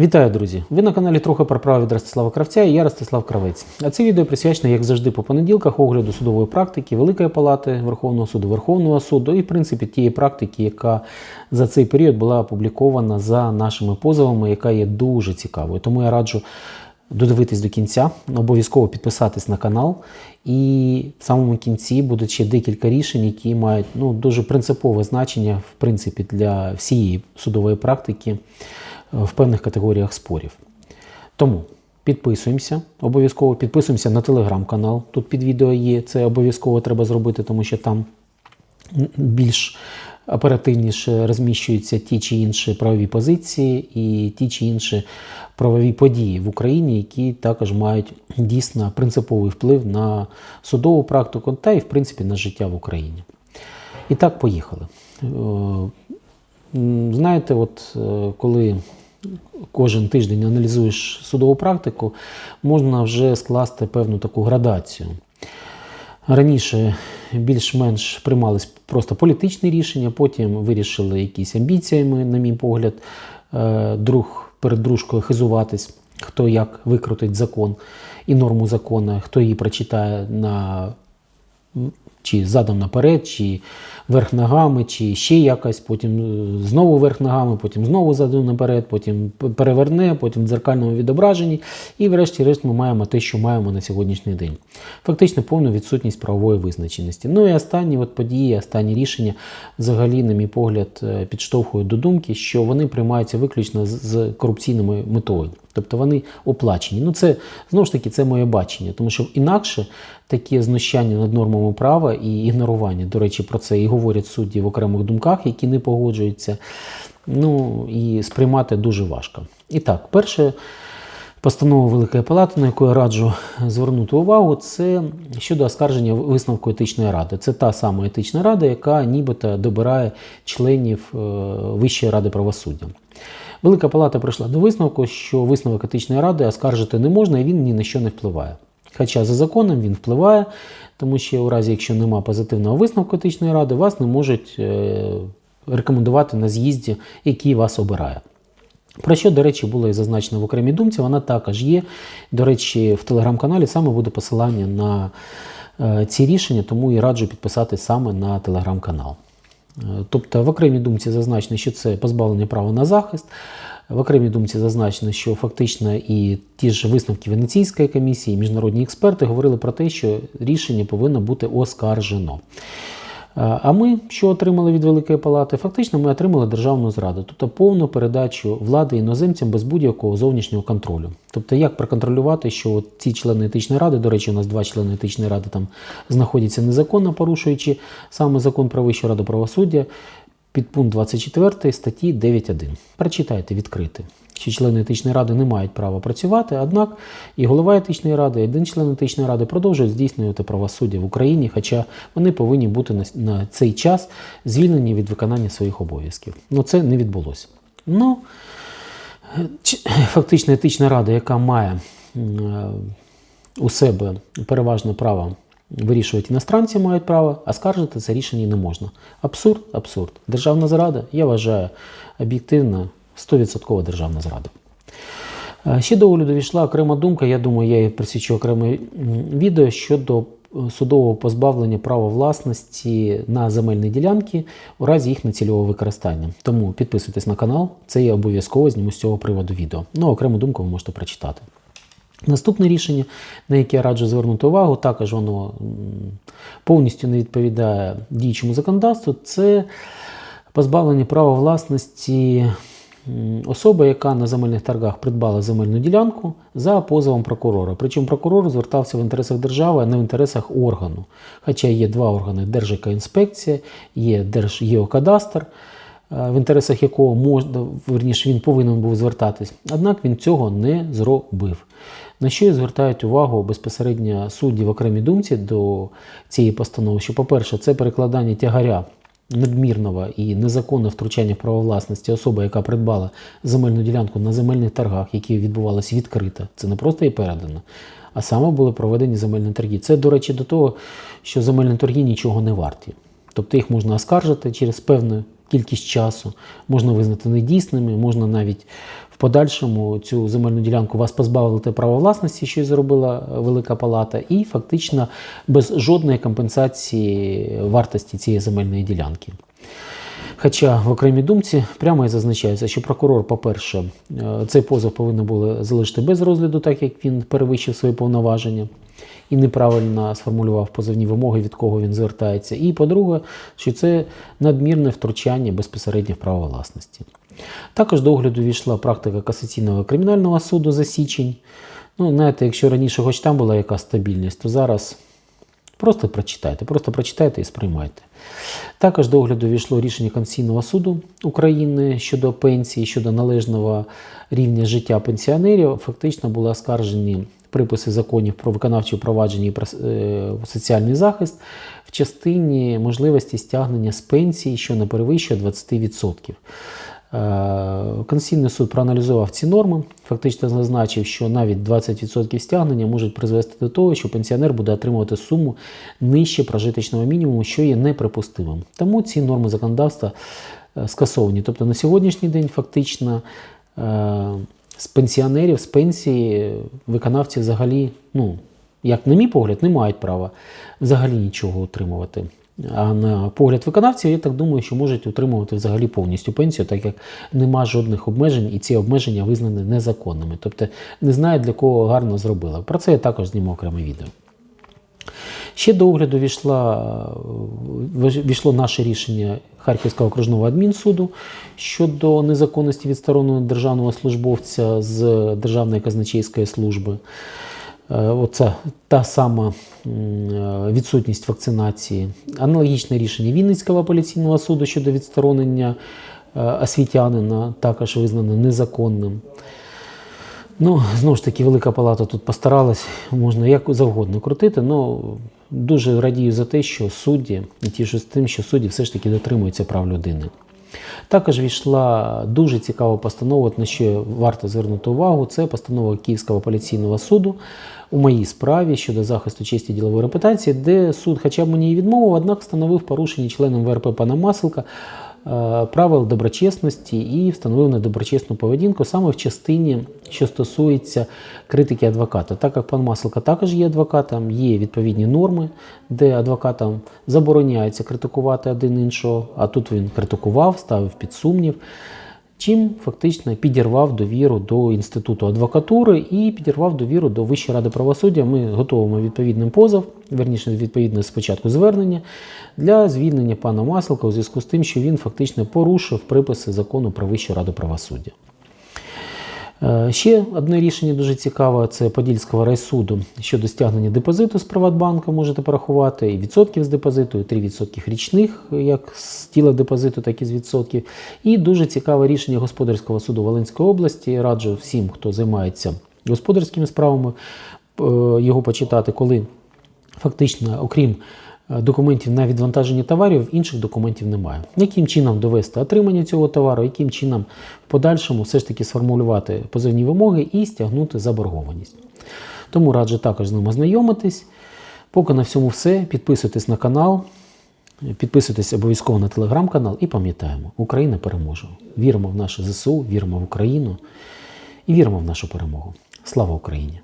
Вітаю, друзі! Ви на каналі Трохи про право від Ростислава Кравця і я Ростислав Кравець. А це відео присвячено, як завжди, по понеділках огляду судової практики Великої Палати Верховного суду, Верховного суду і, в принципі, тієї практики, яка за цей період була опублікована за нашими позовами, яка є дуже цікавою. Тому я раджу додивитись до кінця, обов'язково підписатись на канал. І в самому кінці будуть ще декілька рішень, які мають ну, дуже принципове значення в принципі, для всієї судової практики в певних категоріях спорів. Тому підписуємося, обов'язково підписуємося на телеграм-канал. Тут під відео є. Це обов'язково треба зробити, тому що там більш оперативніше розміщуються ті чи інші правові позиції і ті чи інші правові події в Україні, які також мають дійсно принциповий вплив на судову практику та і в принципі на життя в Україні. І так, поїхали. Знаєте, от е, коли кожен тиждень аналізуєш судову практику, можна вже скласти певну таку градацію. Раніше більш-менш приймались просто політичні рішення, потім вирішили якісь амбіціями, на мій погляд, е, друг перед дружкою хизуватись, хто як викрутить закон і норму закону, хто її прочитає на чи задом наперед, чи верх ногами, чи ще якось, потім е, знову верх ногами, потім знову задом наперед, потім переверне, потім в дзеркальному відображенні. І врешті-решт ми маємо те, що маємо на сьогоднішній день. Фактично повну відсутність правової визначеності. Ну і останні от події, останні рішення взагалі, на мій погляд, е, підштовхують до думки, що вони приймаються виключно з- корупційною метою. Тобто вони оплачені. Ну це знову ж таки це моє бачення, тому що інакше таке знущання над нормами права і ігнорування. До речі, про це і говорять судді в окремих думках, які не погоджуються. Ну і сприймати дуже важко. І так, перше. Постанова Великої Палати, на яку я раджу звернути увагу, це щодо оскарження висновку етичної ради. Це та сама етична рада, яка нібито добирає членів е, Вищої ради правосуддя. Велика Палата прийшла до висновку, що висновок етичної ради оскаржити не можна і він ні на що не впливає. Хоча за законом він впливає, тому що у разі, якщо немає позитивного висновку етичної ради, вас не можуть е, рекомендувати на з'їзді, який вас обирає. Про що, до речі, було і зазначено в окремій думці, вона також є. До речі, в телеграм-каналі саме буде посилання на е, ці рішення, тому і раджу підписатись саме на телеграм-канал. Тобто в окремій думці зазначено, що це позбавлення права на захист. В окремій думці зазначено, що фактично і ті ж висновки Венеційської комісії, і міжнародні експерти говорили про те, що рішення повинно бути оскаржено. А ми що отримали від Великої Палати? Фактично, ми отримали державну зраду, тобто повну передачу влади іноземцям без будь-якого зовнішнього контролю. Тобто, як проконтролювати, що от ці члени етичної ради, до речі, у нас два члени етичної ради там знаходяться незаконно, порушуючи саме закон про Вищу раду правосуддя, підпункт 24 статті 9.1. Прочитайте відкрити. Що члени етичної ради не мають права працювати, однак і голова етичної ради, і один член етичної ради продовжують здійснювати правосуддя в Україні, хоча вони повинні бути на, на цей час звільнені від виконання своїх обов'язків. Ну це не відбулося. Ну, фактично етична рада, яка має е, у себе переважне право вирішувати іностранці мають право, а скаржити це рішення не можна. Абсурд, абсурд. Державна зрада, я вважаю, об'єктивно 100% державна зрада. Е, Ще до огляду війшла окрема думка, я думаю, я її присвячу окреме відео щодо е, судового позбавлення права власності на земельні ділянки у разі їх нецільового використання. Тому підписуйтесь на канал, це я обов'язково зніму з цього приводу відео. Ну, окрему думку ви можете прочитати. Наступне рішення, на яке я раджу звернути увагу, також воно повністю не відповідає діючому законодавству, це позбавлення права власності м, особи, яка на земельних торгах придбала земельну ділянку за позовом прокурора. Причому прокурор звертався в інтересах держави, а не в інтересах органу. Хоча є два органи: Держекоінспекція, є Держгеокадастр, е, в інтересах якого можна, верніше, він повинен був звертатись. Однак він цього не зробив. На що звертають увагу безпосередньо судді в окремій думці до цієї постанови, що, по-перше, це перекладання тягаря надмірного і незаконне втручання в право власності особи, яка придбала земельну ділянку на земельних торгах, які відбувалися відкрито. Це не просто і передано, а саме були проведені земельні торги. Це, до речі, до того, що земельні торги нічого не варті. Тобто їх можна оскаржити через певну кількість часу, можна визнати недійсними, можна навіть подальшому цю земельну ділянку вас позбавити права власності, що й зробила Велика Палата, і фактично без жодної компенсації вартості цієї земельної ділянки. Хоча в окремій думці прямо і зазначається, що прокурор, по-перше, е, цей позов повинен було залишити без розгляду, так як він перевищив свої повноваження і неправильно сформулював позовні вимоги, від кого він звертається. І по-друге, що це надмірне втручання безпосередньо в право власності. Також до огляду війшла практика касаційного кримінального суду за січень. Ну, знаєте, якщо раніше хоч там була якась стабільність, то зараз Просто прочитайте, просто прочитайте і сприймайте. Також до огляду війшло рішення Конституційного суду України щодо пенсії, щодо належного рівня життя пенсіонерів. Фактично були оскаржені приписи законів про виконавче провадження і е, соціальний захист в частині можливості стягнення з пенсії, що не перевищує 20%. Е, Конституційний суд проаналізував ці норми, фактично зазначив, що навіть 20% стягнення можуть призвести до того, що пенсіонер буде отримувати суму нижче прожиточного мінімуму, що є неприпустимим. Тому ці норми законодавства е, скасовані. Тобто на сьогоднішній день фактично е, з пенсіонерів, з пенсії виконавці взагалі, ну, як на мій погляд, не мають права взагалі нічого отримувати. А на погляд виконавців, я так думаю, що можуть отримувати взагалі повністю пенсію, так як нема жодних обмежень, і ці обмеження визнані незаконними. Тобто не знаю, для кого гарно зробили. Про це я також зніму окреме відео. Ще до огляду війшла, війшло наше рішення Харківського окружного адмінсуду щодо незаконності відстороненого державного службовця з Державної казначейської служби. Е, Оце та сама відсутність вакцинації. Аналогічне рішення Вінницького апеляційного суду щодо відсторонення е, освітянина також визнано незаконним. Ну, знову ж таки, Велика Палата тут постаралась, можна як завгодно крутити, але дуже радію за те, що судді, і тішу з тим, що судді все ж таки дотримуються прав людини. Також війшла дуже цікава постанова, на що варто звернути увагу. Це постанова Київського апеляційного суду у моїй справі щодо захисту честі ділової репутації, де суд, хоча б мені і відмовив, однак встановив порушення членом ВРП пана Маселка е, правил доброчесності і встановив недоброчесну поведінку саме в частині, що стосується критики адвоката. Так як пан Маселка також є адвокатом, є відповідні норми, де адвокатам забороняється критикувати один іншого, а тут він критикував, ставив під сумнів чим фактично підірвав довіру до інституту адвокатури і підірвав довіру до Вищої ради правосуддя. Ми готуємо відповідним позов, верніше відповідне спочатку звернення для звільнення пана Маселка у зв'язку з тим, що він фактично порушив приписи закону про Вищу раду правосуддя. Е, ще одне рішення дуже цікаве це Подільського райсуду щодо стягнення депозиту з Приватбанка можете порахувати, і відсотків з депозиту, і 3% річних, як з тіла депозиту, так і з відсотків. І дуже цікаве рішення Господарського суду Волинської області. Раджу всім, хто займається господарськими справами, е, його почитати, коли фактично, окрім документів на відвантаження товарів, інших документів немає. Яким чином довести отримання цього товару, яким чином в подальшому все ж таки сформулювати позовні вимоги і стягнути заборгованість. Тому раджу також з ним ознайомитись. Поки на всьому все. Підписуйтесь на канал, підписуйтесь обов'язково на телеграм-канал і пам'ятаємо, Україна переможе. Віримо в наше ЗСУ, віримо в Україну і віримо в нашу перемогу. Слава Україні!